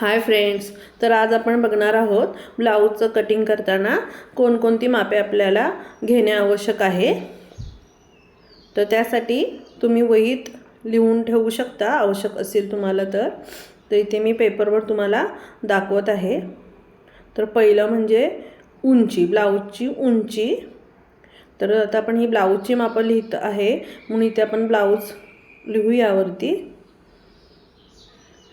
Hi friends तर आज आपण बघणार आहोत ब्लाऊजचं कटिंग करताना कोणकोणती मापे आपल्याला घेणे आवश्यक आहे. तर त्यासाठी तुम्ही वहीत लिहून ठेवू शकता आवश्यक असेल तुम्हाला तर. तर इथे मी पेपरवर तुम्हाला दाखवत आहे. तर पहिलं म्हणजे उंची ब्लाऊजची उंची. तर आता आपण ही ब्लाऊजची मापं लिहित आहे म्हणून इथे आपण ब्लाऊज लिहू यावरती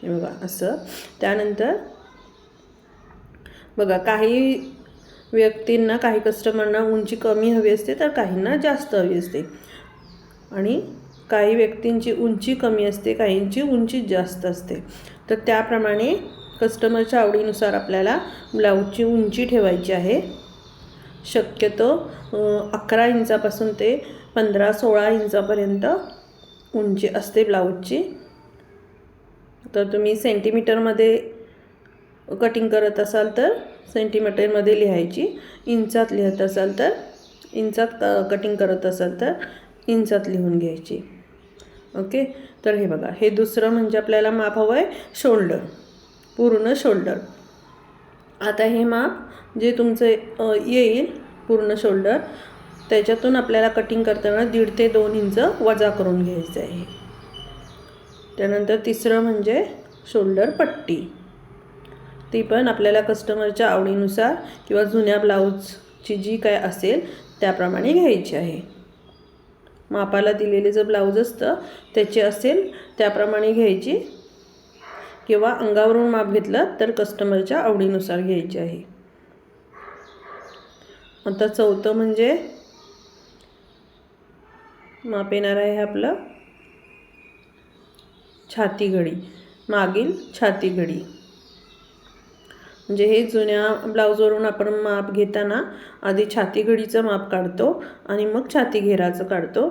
हे बघा असं. त्यानंतर बघा काही व्यक्तींना काही कस्टमरना उंची कमी हवी असते तर काहींना जास्त हवी असते. आणि काही व्यक्तींची उंची कमी असते काहींची उंची जास्त असते. तर त्याप्रमाणे कस्टमरच्या आवडीनुसार आपल्याला ब्लाऊजची उंची ठेवायची आहे. शक्यतो अकरा इंचापासून ते पंधरा सोळा इंचापर्यंत उंची असते ब्लाऊजची. तर तुम्ही सेंटीमीटरमध्ये कटिंग करत असाल तर सेंटीमीटरमध्ये लिहायची. इंचात लिहत असाल तर इंचात क कटिंग करत असाल तर इंचात लिहून घ्यायची. ओके? तर हे बघा हे दुसरं म्हणजे आपल्याला माप हवं आहे शोल्डर पूर्ण शोल्डर. आता हे माप जे तुमचं येईल पूर्ण शोल्डर त्याच्यातून आपल्याला कटिंग करताना दीड ते दोन इंच वजा करून घ्यायचं आहे. त्यानंतर तिसरं म्हणजे शोल्डर पट्टी. ती पण आपल्याला कस्टमरच्या आवडीनुसार किंवा जुन्या ब्लाऊजची जी काय असेल त्याप्रमाणे घ्यायची आहे. मापाला दिलेले जर ब्लाऊज असतं त्याचे असेल त्याप्रमाणे घ्यायची किंवा अंगावरून माप घेतलं तर कस्टमरच्या आवडीनुसार घ्यायची आहे. आता चौथं म्हणजे माप येणार आहे आपलं. छाती घडी मागील छाती घडी म्हणजे हे जुन्या ब्लाऊजवरून आपण माप घेताना आधी छाती घडीचं माप काढतो आणि मग छाती घेराचं काढतो.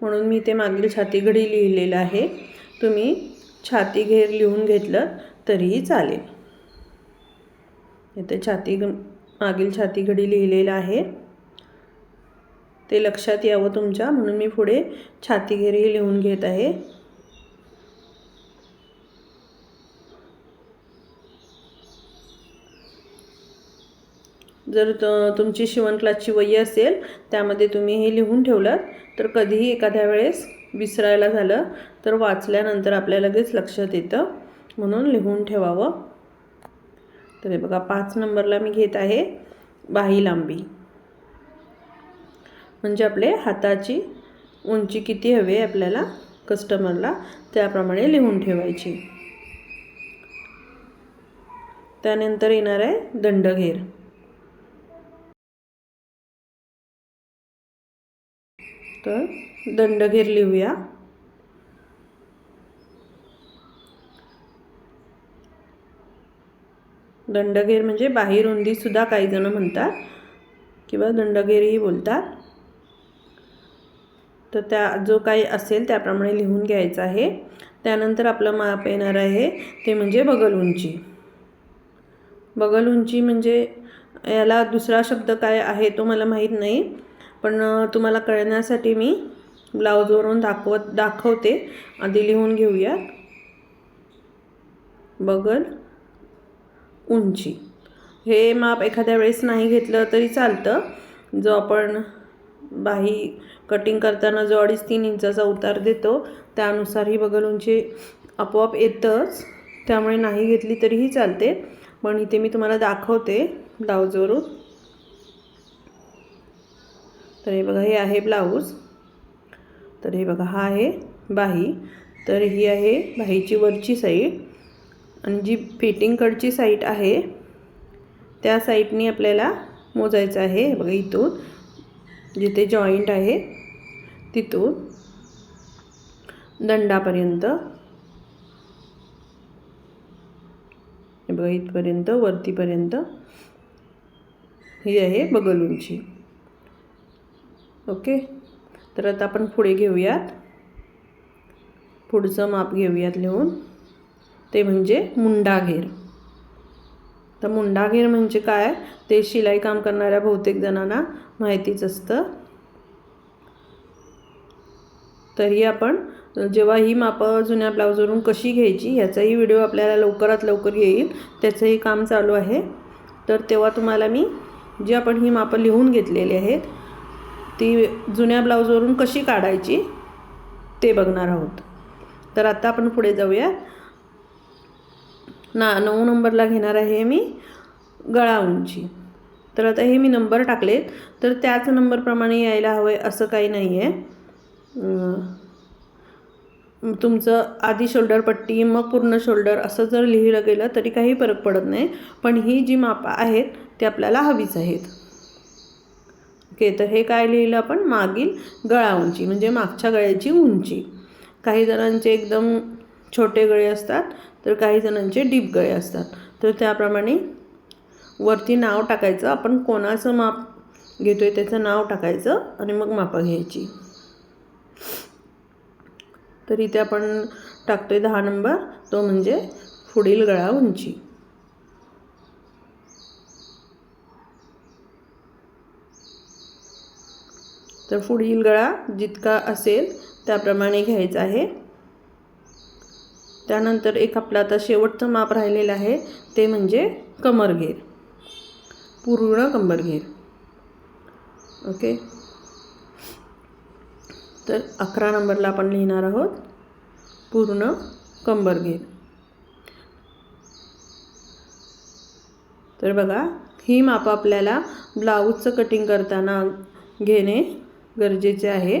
म्हणून मी ते मागील छाती घडी लिहिलेलं आहे. तुम्ही छाती घेर लिहून घेतलं तरीही चालेल. इथे छाती मागील छाती घडी लिहिलेलं आहे. ते लक्षात यावं तुमच्या म्हणून मी पुढे छातीघेरही लिहून घेत आहे. जर त तुमची शिवण क्लासची वही असेल त्यामध्ये तुम्ही हे लिहून ठेवलं तर कधीही एखाद्या वेळेस विसरायला झालं तर वाचल्यानंतर आपल्या लगेच लक्षात येतं. म्हणून लिहून ठेवावं. तर हे बघा पाच नंबरला मी घेत आहे बाही लांबी. म्हणजे आपले हाताची उंची किती हवी आहे आपल्याला कस्टमरला त्याप्रमाणे लिहून ठेवायची. त्यानंतर येणार आहे दंडघेर. तर दंडघेर लिहूया. दंडगेर म्हणजे बाहेर रुंदीसुद्धा काही जणं म्हणतात किंवा दंडगेरही बोलतात. तर त्या जो काही असेल त्याप्रमाणे लिहून घ्यायचं आहे. त्यानंतर आपलं माप येणार आहे ते म्हणजे बगल उंची. बगल उंची म्हणजे याला दुसरा शब्द काय आहे तो मला माहीत नाही. पण तुम्हाला कळण्यासाठी मी ब्लाऊजवरून दाखवत दाखवते. आधी लिहून घेऊयात. बगल उंची. हे माप एखाद्या वेळेस नाही घेतलं तरी चालतं. जो आपण बाही कटिंग करताना जो अडीच तीन इंचाचा उतार देतो त्यानुसार ही बगल उंची आपोआप येतंच. त्यामुळे नाही घेतली तरीही चालते. पण इथे मी तुम्हाला दाखवते ब्लाऊजवरून. तर हे बघा हे आहे ब्लाऊज तर हे बघा हा आहे बाही. तर ही आहे बाहीची वरची साईड आणि जी फिटिंगकडची साईट आहे त्या साईटनी आपल्याला मोजायचं आहे. बघा इथून. जिथे जॉईंट आहे तिथून. दंडापर्यंत. हे बघा इथपर्यंत वरतीपर्यंत. ही आहे बगलूंची ओके? तर आता आपण पुढे घेऊयात. पुढचं माप घेऊयात लिहून. ते म्हणजे मुंडाघेर तर मुंडाघेर म्हणजे काय? ते शिलाई काम करणाऱ्या बहुतेक जणांना माहितीच असतं. तरी आपण जेव्हा ही मापं जुन्या ब्लाऊजवरून कशी घ्यायची ह्याचाही व्हिडिओ आपल्याला लवकरात लवकर येईल. त्याचंही काम चालू आहे. तर तेव्हा तुम्हाला मी जी आपण ही मापं लिहून घेतलेली आहेत ती जुन्या ब्लाऊजवरून कशी काढायची ते बघणार आहोत. तर आता आपण पुढे जाऊया. ना नऊ नंबरला घेणार आहे मी गळा उंची. तर आता हे मी नंबर टाकलेत. तर त्याच नंबरप्रमाणे यायला हवं आहे असं काही नाही आहे तुमचं आधी शोल्डर पट्टी मग पूर्ण शोल्डर असं जर लिहिलं गेलं तरी काही फरक पडत नाही. पण ही जी मापं आहेत ती आपल्याला हवीच आहेत. ओके तर हे काय लिहिलं आपण? मागील गळा उंची म्हणजे मागच्या गळ्याची उंची. काही जणांचे एकदम छोटे गळे असतात तर काही जणांचे डीप गळे असतात. तर त्याप्रमाणे वरती नाव टाकायचं आपण कोणाचं माप घेतो आहे त्याचं नाव टाकायचं आणि मग मापं घ्यायची. तर इथे आपण टाकतो आहे दहा नंबर तो म्हणजे पुढील गळा उंची. तर पुढील गळा जितका असेल त्याप्रमाणे घ्यायचा आहे. त्यानंतर एक आपलं आता शेवटचं माप राहिलेलं आहे ते म्हणजे कमरघेर पूर्ण कंबरघेर ओके? तर अकरा नंबरला आपण लिहिणार आहोत पूर्ण कंबरघेर तर बघा ही माप आपल्याला ब्लाऊजचं कटिंग करताना घेणे गरजेचे आहे.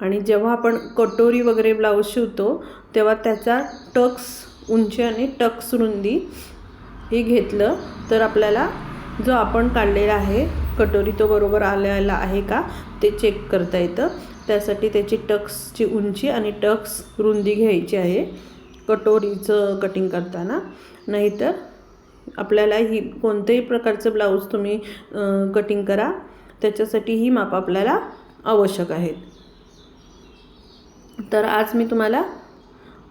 आणि जेव्हा आपण कटोरी वगैरे ब्लाऊज शिवतो तेव्हा त्याचा टक्स उंची आणि टक्स रुंदी हे घेतलं तर आपल्याला जो आपण काढलेला आहे कटोरी तो बरोबर आलेला आहे का ते चेक करता येतं. त्यासाठी त्याची टक्सची उंची आणि टक्स रुंदी घ्यायची आहे कटोरीचं कटिंग करताना. नाहीतर आपल्याला ही कोणत्याही प्रकारचं ब्लाऊज तुम्ही कटिंग करा. त्याच्यासाठी ही माप आपल्याला आवश्यक आहेत. तर आज मी तुम्हाला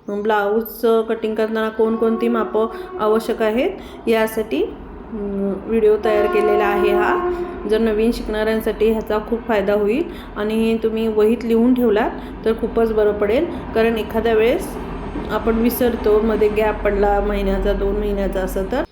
ब्लाऊजचं कटिंग करताना कोणकोणती मापं आवश्यक आहेत यासाठी व्हिडिओ तयार केलेला आहे हा. जर नवीन शिकणाऱ्यांसाठी ह्याचा खूप फायदा होईल आणि तुम्ही वहीत लिहून ठेवलात तर खूपच बरं पडेल. कारण एखाद्या वेळेस आपण विसरतो मध्ये गॅप पडला महिन्याचा दोन महिन्याचा असं तर.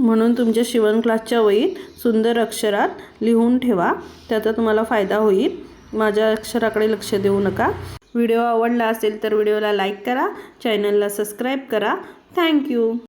म्हणून तुमच्या शिवण क्लासच्या वहीत सुंदर अक्षरात लिहून ठेवा. त्याचा तुम्हाला फायदा होईल. माझ्या अक्षराकडे लक्ष देऊ नका. व्हिडिओ आवडला असेल तर व्हिडिओला लाईक करा. चॅनलला सबस्क्राईब करा. थँक्यू.